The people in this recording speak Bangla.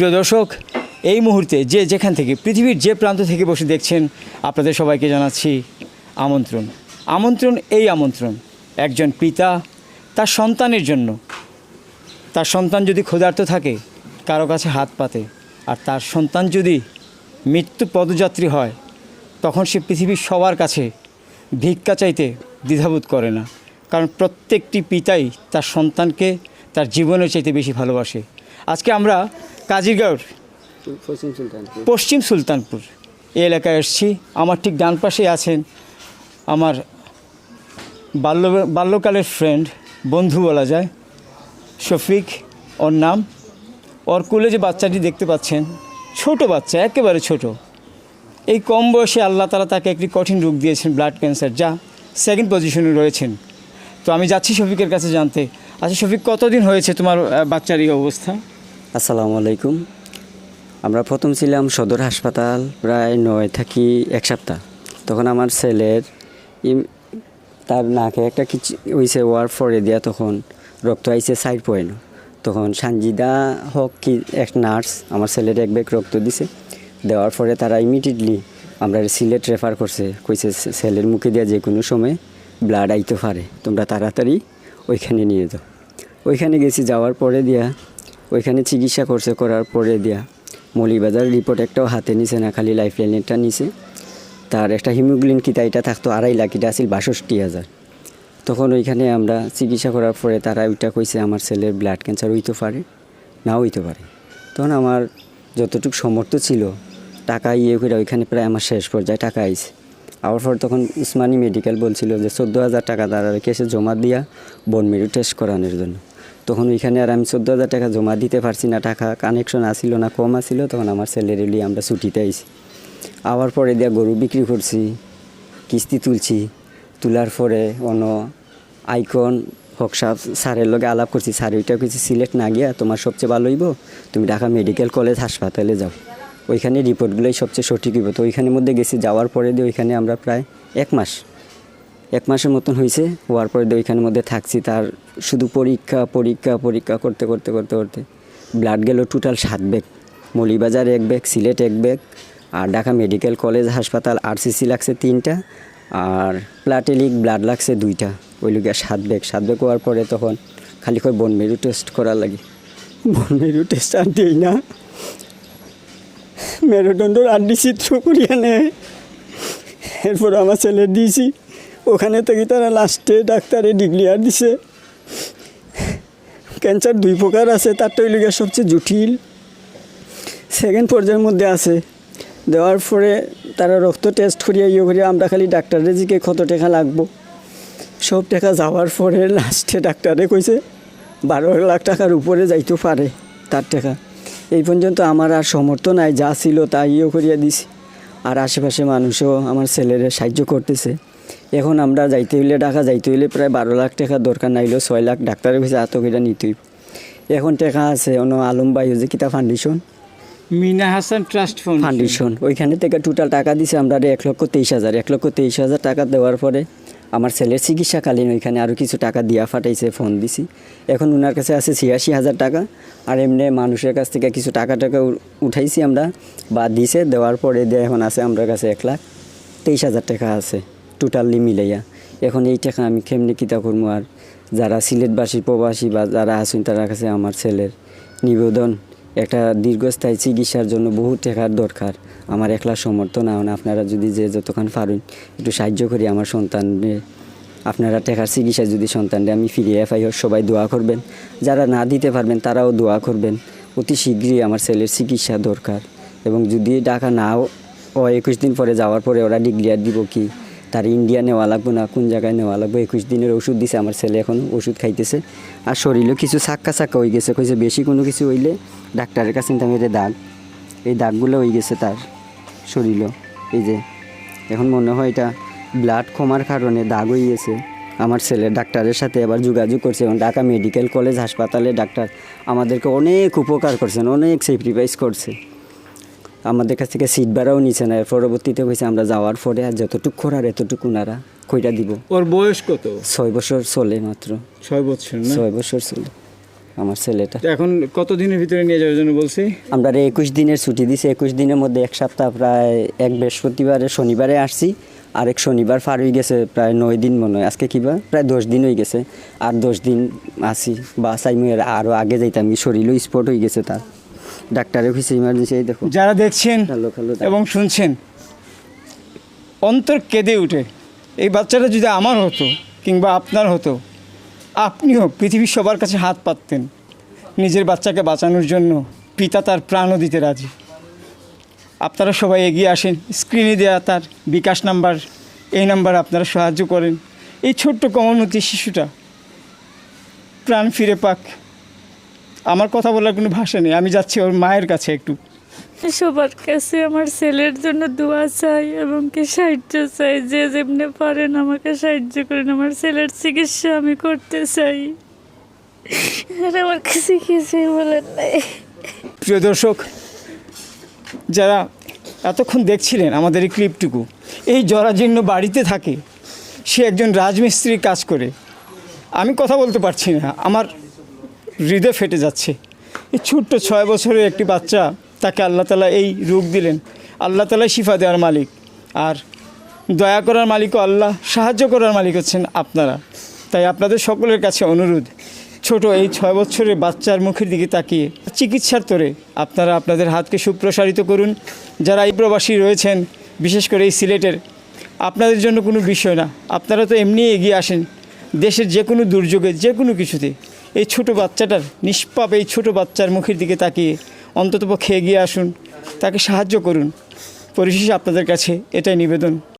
প্রিয় দর্শক, এই মুহূর্তে যে যেখান থেকে, পৃথিবীর যে প্রান্ত থেকে বসে দেখছেন, আপনাদের সবাইকে জানাচ্ছি আমন্ত্রণ। আমন্ত্রণ এই আমন্ত্রণ, একজন পিতা তার সন্তানের জন্য। তার সন্তান যদি ক্ষুধার্ত থাকে, কারও কাছে হাত পাতে, আর তার সন্তান যদি মৃত্যু পদযাত্রী হয়, তখন সে পৃথিবীর সবার কাছে ভিক্ষা চাইতে দ্বিধাবোধ করে না। কারণ প্রত্যেকটি পিতাই তার সন্তানকে তার জীবনের চাইতে বেশি ভালোবাসে। আজকে আমরা পশ্চিম সুলতানপুর। পশ্চিম সুলতানপুর এই এলাকায় এসেছি। আমার ঠিক ডান পাশে আছেন আমার বাল্য বাল্যকালের ফ্রেন্ড বন্ধু বলা যায় শফিক ওর নাম। ওর কুলে যে বাচ্চাটি দেখতে পাচ্ছেন ছোট বাচ্চা একেবারে ছোট। এই কম বয়সে আল্লাহ তালা তাকে একটি কঠিন রোগ দিয়েছেন ব্লাড ক্যান্সার যা সেকেন্ড পজিশনে রয়েছেন। তো আমি যাচ্ছি শফিকের কাছে জানতে। আচ্ছা শফিক কতদিন হয়েছে তোমার বাচ্চার এই অবস্থা? আসসালামু আলাইকুম। আমরা প্রথম ছিলাম সদর হাসপাতাল, প্রায় নয় থাকি এক সপ্তাহ। তখন আমার ছেলের তার নাকে একটা কিছু হয়েছে ওয়ার পরে দেওয়া তখন রক্ত আইছে সাইড পয়েন্ট। তখন সানজিদা হক কি এক নার্স, আমার ছেলের এক ব্যাগ রক্ত দিছে। দেওয়ার পরে তারা ইমিডিয়েটলি আমরা সিলেট রেফার করছে, কইছে ছেলের মুখে দেওয়া যে কোনো সময় ব্লাড আইতে পারে। তোমরা তাড়াতাড়ি ওইখানে নিয়ে যাও। ওইখানে গেছি যাওয়ার পরে দিয়া ওইখানে চিকিৎসা করছে, করার পরে দিয়া মৌলিবাজার রিপোর্ট একটাও হাতে নিছে না, খালি লাইফ লাইনেরটা নিছে। তার একটা হিমোগ্লিন কিতা, এটা থাকতো আড়াই লাখ, এটা আছিল বাষট্টি হাজার। তখন ওইখানে আমরা চিকিৎসা করার পরে তারা ওইটা কইছে, আমার ছেলের ব্লাড ক্যান্সার হইতে পারে, নাও হইতে পারে। তখন আমার যতটুকু সমর্থ ছিল, টাকা ইয়ে করে ওইখানে প্রায় আমার শেষ পর্যায়ে টাকা আইছে। আবার পর তখন উসমানী মেডিকেল বলছিল যে, চোদ্দ হাজার টাকা তারা কেসে জমা দিয়া বন মেরু টেস্ট করানোর জন্য। তখন ওইখানে আর আমি চোদ্দ হাজার টাকা জমা দিতে পারছি না, টাকা কানেকশন আসিল না, কম আসিল, তখন আমার স্যালারি আমরা ছুটিতে আইছি। আবার পরে দিয়া গরু বিক্রি করছি, কিস্তি তুলছি, তোলার পরে অন্য আইকন হক স্যারের লগে আলাপ করছি, স্যার ওইটা কিছু সিলেক্ট না গিয়া, তোমার সবচেয়ে ভালো হইব, তুমি ঢাকা মেডিকেল কলেজ হাসপাতালে যাও। ওইখানে রিপোর্টগুলোই সবচেয়ে সঠিক হইব। তো ওইখানের মধ্যে গেছি, যাওয়ার পরে দিয়ে ওইখানে আমরা প্রায় এক মাস এক মাসের মতন হয়েছে হওয়ার পরে ওইখানের মধ্যে থাকছি, তার শুধু পরীক্ষা পরীক্ষা পরীক্ষা করতে করতে করতে করতে। ব্লাড গেল টোটাল সাত ব্যাগ মলিবাজার এক ব্যাগ সিলেট এক ব্যাগ আর ঢাকা মেডিকেল কলেজ, হাসপাতাল আরসিসি লাগছে তিনটা, আর প্লাটেলিক ব্লাড লাগছে দুইটা। ওই লোক সাত ব্যাগ সাত ব্যাগ হওয়ার পরে তখন খালি করে বন মেরু টেস্ট করার লাগে। বন মেরু টেস্ট আর দিই না। মেরুদণ্ডর আড্ডি চিত্র করিয়া নেয় এরপর আমার ছেলে দিয়েছি। ওখানে থেকে তারা লাস্টে ডাক্তারে ডিক্লিয়ার দিছে? ক্যান্সার দুই প্রকার আছে ওই লিগে সবচেয়ে জটিল। সেকেন্ড পর্যায়ের মধ্যে আছে। দেওয়ার পরে তারা রক্ত টেস্ট করিয়া ইয়ে করিয়া, আমরা খালি ডাক্তারের দিকে কত টাকা লাগবো? সব টাকা যাওয়ার পরে লাস্টে ডাক্তারে কইছে, বারো লাখ টাকার উপরে যাইতে পারে তার টাকা। এই পর্যন্ত আমার আর সমর্থ নাই, যা ছিল তা ইয়ে করিয়া দিছি। আর আশেপাশে মানুষও আমার ছেলেরে সাহায্য করতেছে। এখন আমরা যাইতে হইলে টাকা যাইতে হইলে প্রায় বারো লাখ টাকা দরকার নাইলো ছয় লাখ ডাক্তারের কাছে এত করে নিতে হইব। এখন টাকা আছে অন্য আলম বাই যে কিতা foundation Mina Hasan trust foundation. ওইখানে থেকে টোটাল টাকা দিছে আমরা এক লক্ষ তেইশ হাজার। এক লক্ষ তেইশ হাজার টাকা দেওয়ার পরে আমার ছেলের চিকিৎসাকালীন ওইখানে আরও কিছু টাকা দিয়া ফাটাইছে ফোন দিছি। এখন ওনার কাছে আছে ছিয়াশি হাজার টাকা। আর এমনি মানুষের কাছ থেকে কিছু টাকা টাকা উঠাইছি আমরা। বা দিছে দেওয়ার পরে দিয়ে এখন আছে আমার কাছে এক লাখ তেইশ হাজার টাকা আছে। টোটালি মিলাইয়া। এখন এই টাকা আমি কেমনি কিতা করব আর যারা সিলেটবাসী, প্রবাসী বা যারা আছেন, তার কাছে আমার ছেলের নিবেদন। একটা দীর্ঘস্থায়ী চিকিৎসার জন্য বহু টাকার দরকার। আমার একলা সমর্থন না। আপনারা যদি যে যতক্ষণ পারেন একটু সাহায্য করি আমার সন্তানরে। আপনারা টাকার চিকিৎসা যদি সন্তানরে আমি ফিরিয়ে পাই, সবাই দোয়া করবেন। যারা না দিতে পারবেন, তারাও দোয়া করবেন। অতি শীঘ্রই আমার ছেলের চিকিৎসা দরকার। এবং যদি টাকা নাও একুশ দিন পরে যাওয়ার পরে ওরা ডিক্লিয়ার দিব কি? তার ইন্ডিয়া নেওয়া লাগবে না, কোন জায়গায় নেওয়া লাগবে? একুশ দিনের ওষুধ দিছে আমার ছেলে এখন, ওষুধ খাইতেছে। আর শরীরেও কিছু সাক্কা সাক্কা হয়ে গেছে, কইছে বেশি কোনো কিছু হইলে ডাক্তারের কাছে নিতে মেরে দাগ। এই দাগগুলো হয়ে গেছে তার শরীরও, এই যে। এখন মনে হয় এটা ব্লাড কমার কারণে দাগ হয়ে গেছে। আমার ছেলে ডাক্তারের সাথে আবার যোগাযোগ করছে এবং ঢাকা মেডিকেল কলেজ হাসপাতালে ডাক্তার আমাদেরকে অনেক উপকার করছেন, অনেক স্যাক্রিফাইস করছে। আমাদের কাছ থেকে সিট ভাড়াও নিচ্ছে না। পরবর্তীতে হয়েছে আমরা যাওয়ার পরে আর যতটুকু করার এতটুকু ওনারা কইটা দিব। ওর বয়স কত? ছয় বছর চলে মাত্র। ছয় বছর না? ছয় বছর চলে আমার ছেলেটা। এখন কতদিনের ভিতরে নিয়ে যাওয়ার জন্য বলছি? আমরা একুশ দিনের ছুটি দিছি। একুশ দিনের মধ্যে এক সপ্তাহ প্রায় এক বৃহস্পতিবারে শনিবারে আসছি। আরেক শনিবার পার হয়ে গেছে প্রায় নয় দিন মনে হয়। আজকে কিবা প্রায় দশ দিন হয়ে গেছে। আর দশ দিন আসি বা চাইমু আরও আগে যাইতাম। শরীরও স্পট হয়ে গেছে তার। ডাক্তারে অফিসে ইমার্জেন্সি এই দেখো। যারা দেখছেন এবং শুনছেন অন্তর কেঁদে উঠে। এই বাচ্চাটা যদি আমার হতো কিংবা আপনার হতো আপনিও পৃথিবীর সবার কাছে হাত পাততেন। নিজের বাচ্চাকে বাঁচানোর জন্য পিতা তার প্রাণও দিতে রাজি। আপনারা সবাই এগিয়ে আসেন স্ক্রিনে দেওয়া তার বিকাশ নাম্বার এই নাম্বার আপনারা সাহায্য করেন। এই ছোট্ট কমলমতি শিশুটা প্রাণ ফিরে পাক। আমার কথা বলার কোনো ভাষা নেই আমি যাচ্ছি ওর মায়ের কাছে একটু। সবার কাছে আমার ছেলের জন্য দোয়া চাই এবং কি সাহায্য চাই যে যেমনি পারেন আমাকে সাহায্য করেন আমার ছেলের চিকিৎসা আমি করতে চাই। আর আমার কাছে কিছুই বলেন নাই। প্রিয় দর্শক যারা এতক্ষণ দেখছিলেন আমাদের এই ক্লিপটুকু এই জরাজীর্ণ বাড়িতে থাকে সে একজন রাজমিস্ত্রির কাজ করে। আমি কথা বলতে পারছি না আমার হৃদয় ফেটে যাচ্ছে। এই ছোট্ট ছয় বছরের একটি বাচ্চা, তাকে আল্লাহ তালা এই রোগ দিলেন। আল্লাহ তালা শিফা দেওয়ার মালিক। আর দয়া করার মালিকও আল্লাহ, সাহায্য করার মালিক হচ্ছেন আপনারা। তাই আপনাদের সকলের কাছে অনুরোধ, ছোট এই ছয় বছরের বাচ্চার মুখের দিকে তাকিয়ে চিকিৎসার তোরে আপনারা আপনাদের হাতকে সুপ্রসারিত করুন। যারা এই প্রবাসী রয়েছেন, বিশেষ করে এই সিলেটের, আপনাদের জন্য কোনো বিষয় না। আপনারা তো এমনি এগিয়ে আসেন। দেশের যে কোনো দুর্যোগে, যে কোনো কিছুতে। এই ছোট বাচ্চাটার, নিষ্পাপ এই ছোট বাচ্চার মুখের দিকে তাকিয়ে অন্ততপক্ষে এগিয়ে আসুন, তাকে সাহায্য করুন। পরিশেষে আপনাদের কাছে এটাই নিবেদন।